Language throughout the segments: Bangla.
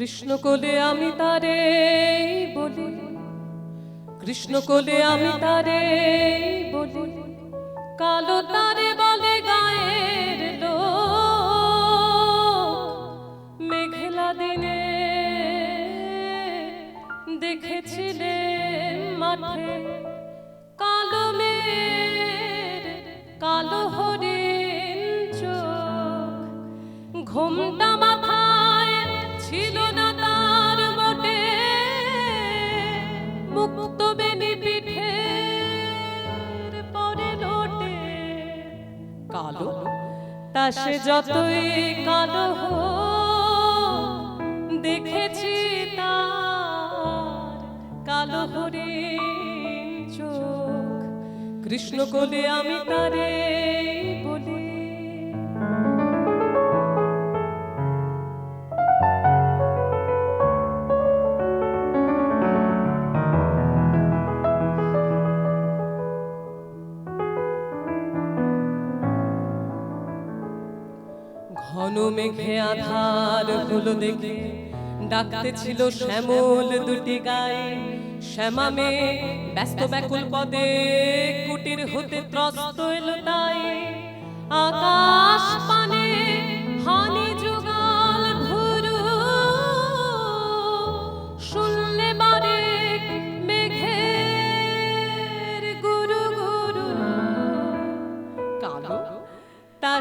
কৃষ্ণ কোলে আমি তারে বলি কৃষ্ণ কোলে আমি তারে বলি, কালো তারে বলে গায়ের লোক, মেঘলা দিনে দেখেছিলে মাঠে, কালো মেঘ, কালো হরিণ চোখ, ঘুমটা ছিল না তার মোটে মুক্ত বেনি পিঠে পরে লোটে। কালো, তা সে যতই কালো দেখেছি তার কালো হরিণ চোখ। কৃষ্ণ কোলে আমি তারে ঘন মেঘে আধার হলো দেখে। ডাকতে ছিল শ্যামল দুটি গায়ে। শ্যামা মে ব্যস্ত ব্যাকুল পদে কুটির হতে ত্রস্ত এলো তাই। আকাশ পানে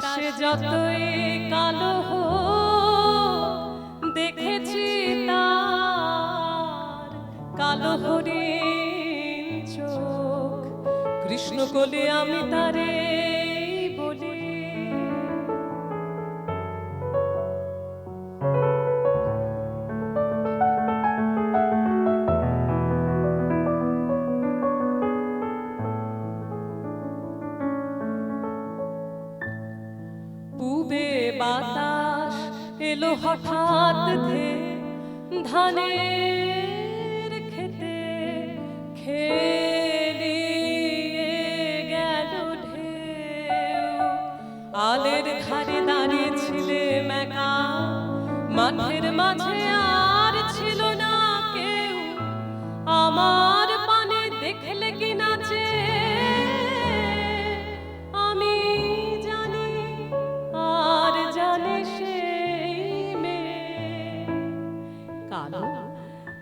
সে যতই কালো দেখেছি তার কালো হরিণ চোখ। কৃষ্ণ কোলে আমি তারে এলো হঠাৎ ধানের খেতে খেলি গেল আলের ধারে দাঁড়িয়েছিলে মেকা মাঠের মাঝে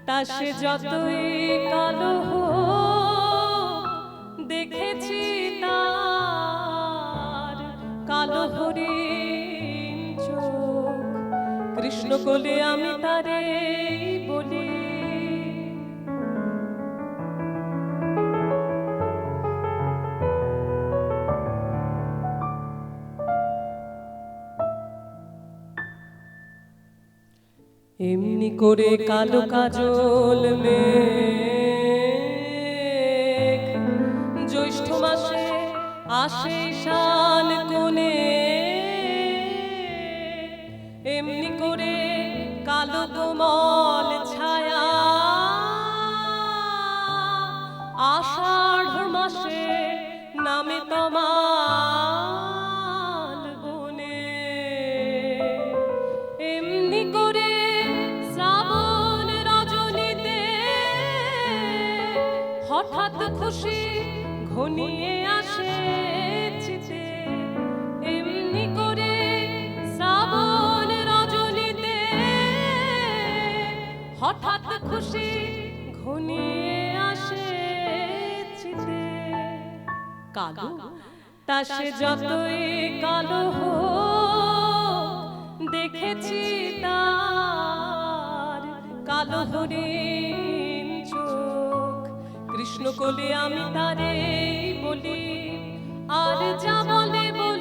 তা সে যতই কালো দেখেছি তার কালো হরিণ চোখ। কৃষ্ণ কোলে আমি তারে এমনি করে কালো কাজল মেঘ। জ্যৈষ্ঠ মাসে আসে শান কোণে। এমনি করে কালো কোমল ছায়া। আষাঢ় মাসে নামে তমাল ঘনিয়ে আসে এমনি করে রজনীতে হঠাৎ খুশি ঘনিয়ে আসে কালো, তা সে যতই কালো হোক, দেখেছি তার কালো হরিণ কৃষ্ণ কোলে আমি তারে বলি আর যা বলে বলুক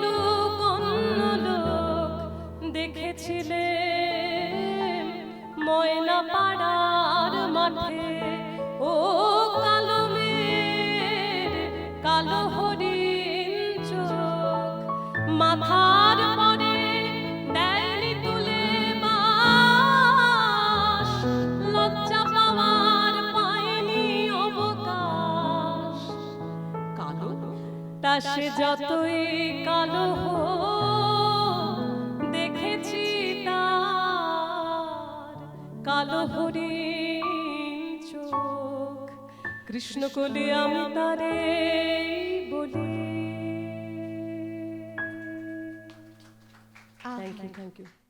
সে যতই কালো দেখেছি তার কালো হরি চোখ। কৃষ্ণ কলি আমি তারে বলি। Thank you thank you